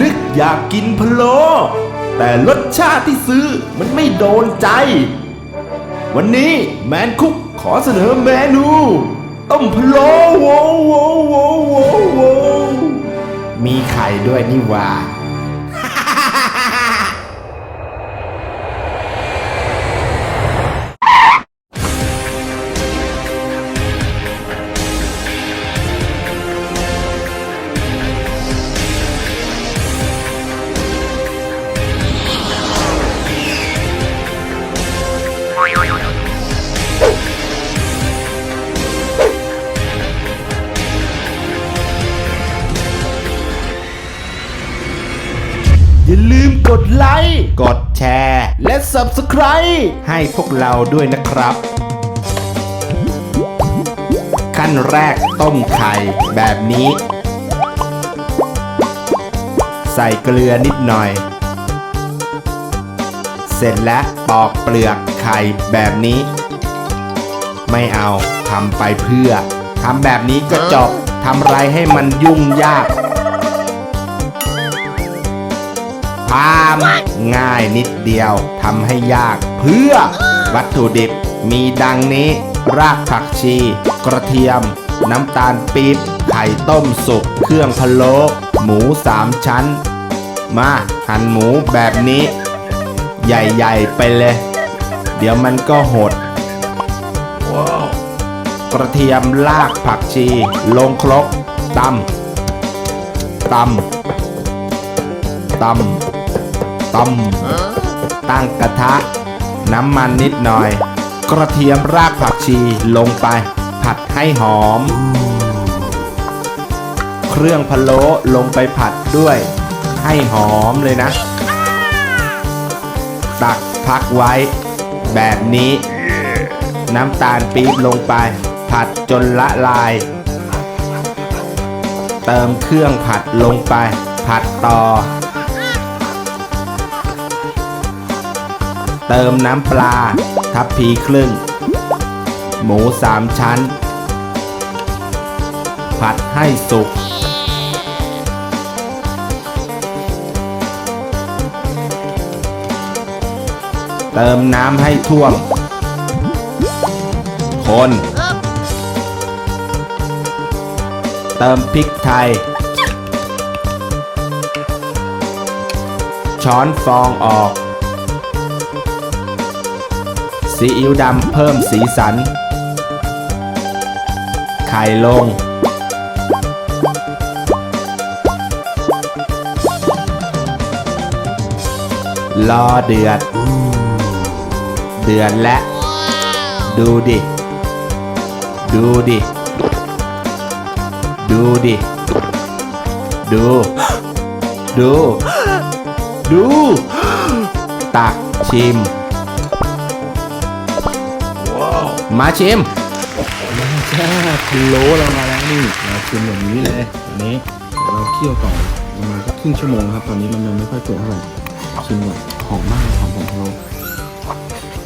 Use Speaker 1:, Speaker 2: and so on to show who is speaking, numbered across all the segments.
Speaker 1: นึกอยากกินพะโล้แต่รสชาติที่ซื้อมันไม่โดนใจ วันนี้แมนคุกขอเสนอเมนูต้มพะโล้โว้โว้โว้โว้โว้มีไข่ด้วยนี่ว่า อย่าลืมกดไลค์ กดแชร์ และ Subscribe ให้พวกเราด้วยนะครับ ขั้นแรกต้มไข่แบบนี้ ใส่เกลือนิดหน่อย เสร็จแล้วปอกเปลือกไข่แบบนี้ ไม่เอาทำไปเพื่อทำแบบนี้ก็จบทำไรให้มันยุ่งยาก พามง่ายนิดเดียวทำให้ยากเพื่อ วัตถุดิบมีดังนี้ รากผักชี กระเทียม น้ำตาลปี๊บไข่ต้มสุก เครื่องพะโล้หมูสามชั้น มาหั่นหมูแบบนี้ ใหญ่ๆไปเลย เดี๋ยวมันก็หดกระเทียมลากผักชี ลงครกตำตำตำ ตำตั้งกระทะ น้ำมันนิดหน่อย กระเทียมรากผักชีลงไป ผัดให้หอม เครื่องพะโล้ลงไปผัดด้วย ให้หอมเลยนะ ตักพักไว้ แบบนี้ น้ำตาลปี๊บลงไป ผัดจนละลาย เติมเครื่องผัดลงไป ผัดต่อ เติมน้ำปลา ทับพีครึ่ง หมูสามชั้น ผัดให้สุก เติมน้ำให้ท่วม คน เติมพริกไทย ช้อนฟองออก ซีอิ๊วดำเพิ่มสีสัน ไข่ลง รอเดือด เดือดและ ดูดิ ดูดิ ดูดิ ดู ดู ดู ตักชิม มาชิม
Speaker 2: จ้าพะโล้เรามาแล้วนี่เราชิมอย่างนี้เลยอันนี้เดี๋ยวเราเคี่ยวต่อประมาณสักครึ่งชั่วโมงครับ ตอนนี้มันยังไม่ค่อยเปื่อยเท่าไหร่ชิมก่อนหอมมากเลยหอมของพะโล้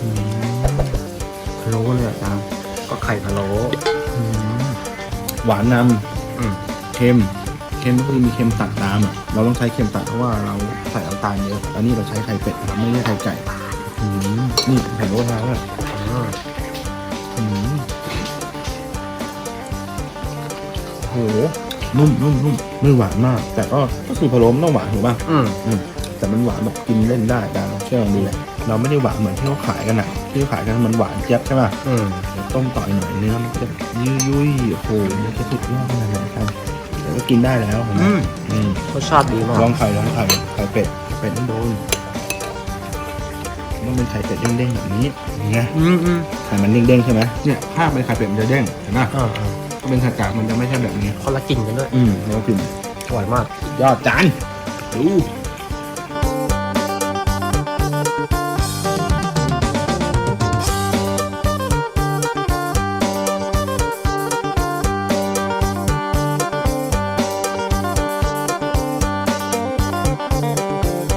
Speaker 2: อืมพะโล้เลยอะตาม
Speaker 3: ก็ไข่พะโล้
Speaker 2: อืมหวานนำเค็มเค็มก็คือมีเค็มตัดตามอะเราต้องใช้เค็มตัดเพราะว่าเราใส่น้ำตาลเยอะอันนี้เราใช้ไข่เป็ดนะครับไม่ใช่ไข่ไก่อืมนี่ไข่โรทาด้วยอืม โหนุ่มนุ่มนุ่มไม่หวานมาก แต่ก็ก็คือพะโล้มันต้องหวานถูกป่ะ
Speaker 3: อืม
Speaker 2: อืมแต่มันหวานแบบกินเล่นได้การลองเชื่อลองดูเลยเราไม่ได้หวานเหมือนที่เขาขายกันอะที่เขาขายกันมันหวานเจี๊ยบใช่ป่ะ
Speaker 3: อืม
Speaker 2: เดี๋ยวต้มต่อยหน่อยเนื้อมันจะยุยยุยๆโอ้โหมันจะสุดยอดขนาดไหนครับเดี๋ยวก็กินได้แล้วเห็นไหม
Speaker 3: อืม
Speaker 2: อืม
Speaker 3: รสชาติดีมาก
Speaker 2: ลองไข่ลองไข่ไข่เป็ดเป็ดต้องโดน ต้องเป็นไข่เป็ดเด้งๆแบบนี้อย่างเงี้ย
Speaker 3: อืมอืม
Speaker 2: ไข่มันเด้งๆใช่ไหมเนี่ยถ้าเป็นไข่เป็ดมันจะเด้งเห็นไหม
Speaker 3: อ่าอ่า
Speaker 2: ถ้าเป็นไข่กากมันจะไม่ใช่แบบนี้
Speaker 3: คนละกลิ่นกันด้วย
Speaker 2: อืมแล้วกิน
Speaker 3: อร่อยมาก
Speaker 2: ยอดจานดู